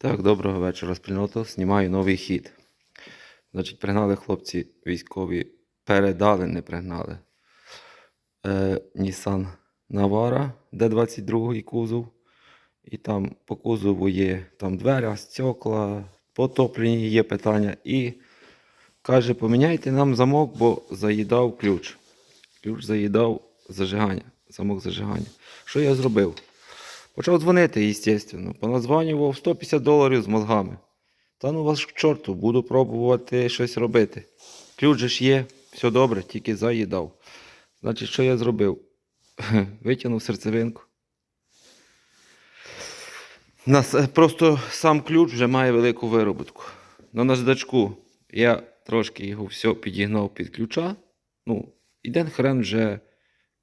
Так, доброго вечора, спільнота. Знімаю новий хід. Значить, пригнали хлопці військові, передали, не пригнали. Е, Nissan Navara, D22 кузов. І там по кузову є там дверя, стекла, потоплені є питання. І каже, поміняйте нам замок, бо заїдав ключ. Ключ заїдав зажигання, замок зажигання. Що я зробив? Почав дзвонити, звісно. Поназванював 150 доларів з мозгами. Та ну вас к чорту, буду пробувати щось робити. Ключ же ж є, все добре, тільки заїдав. Значить, що я зробив? Витягнув серцевинку. Нас, просто сам ключ вже має велику вироботку. На наждачку я трошки його все підігнав під ключа. Ну, і ден хрен вже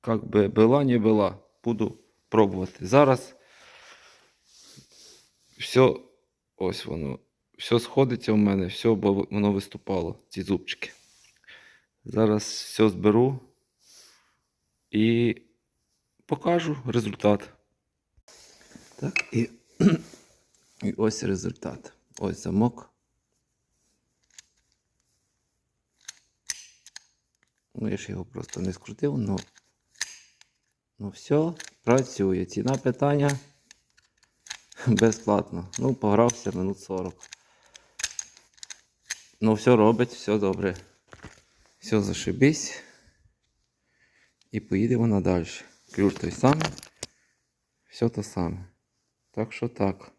як би била, не била. Буду пробувати. Зараз все, ось воно, все сходиться у мене, все бо воно виступало, ці зубчики. Зараз все зберу і покажу результат. Так, і, і ось результат. Ось замок. Ну, я ж його просто не скрутив, ну. Ну, все, працює. Ціна питання безплатно. Ну, погрався минут 40. Ну, все робить, все добре. Все зашибись. І поїдемо надалі. Ключ той самий. Все те саме. Так що так.